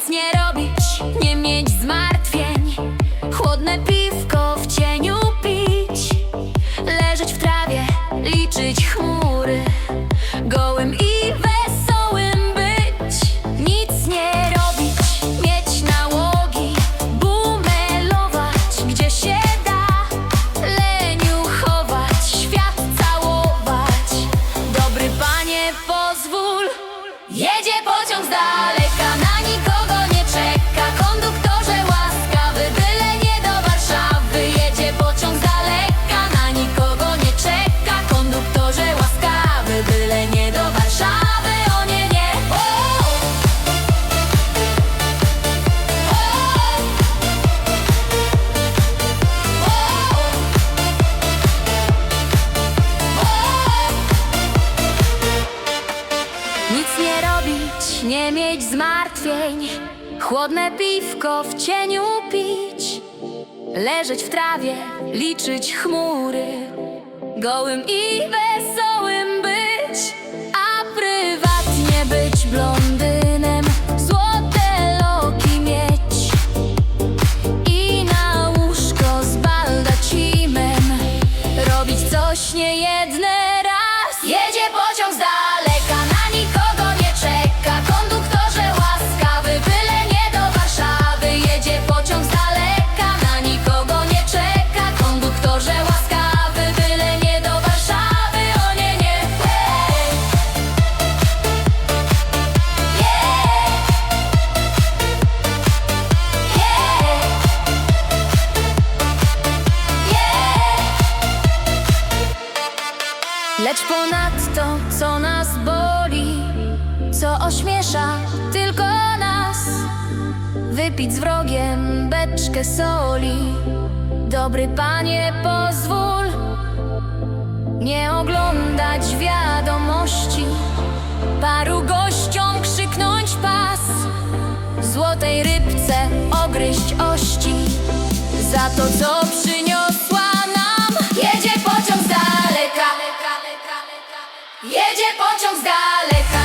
Nic nie robić, nie mieć zmartwień. Chłodne piwko w cieniu pić Leżeć w trawie, liczyć chmury. Gołym i wesołym być Nic nie robić, mieć nałogi Bumelować, gdzie się da Leniu chować, świat całować. Dobry panie, pozwól Jedzie pociąg z daleka, Nic nie robić, nie mieć zmartwień. Chłodne piwko w cieniu pić. Leżeć w trawie, liczyć chmury. Gołym i wesołym być A prywatnie być blondynem. Złote loki mieć I na łóżko z baldacimem. Robić coś niejedny Lecz ponadto, co nas boli, co ośmiesza tylko nas, wypić z wrogiem beczkę soli. Dobry panie, pozwól nie oglądać wiadomości, paru gościom krzyknąć pas, złotej rybce ogryźć ości. Za to, co przyniosła pociąg z daleka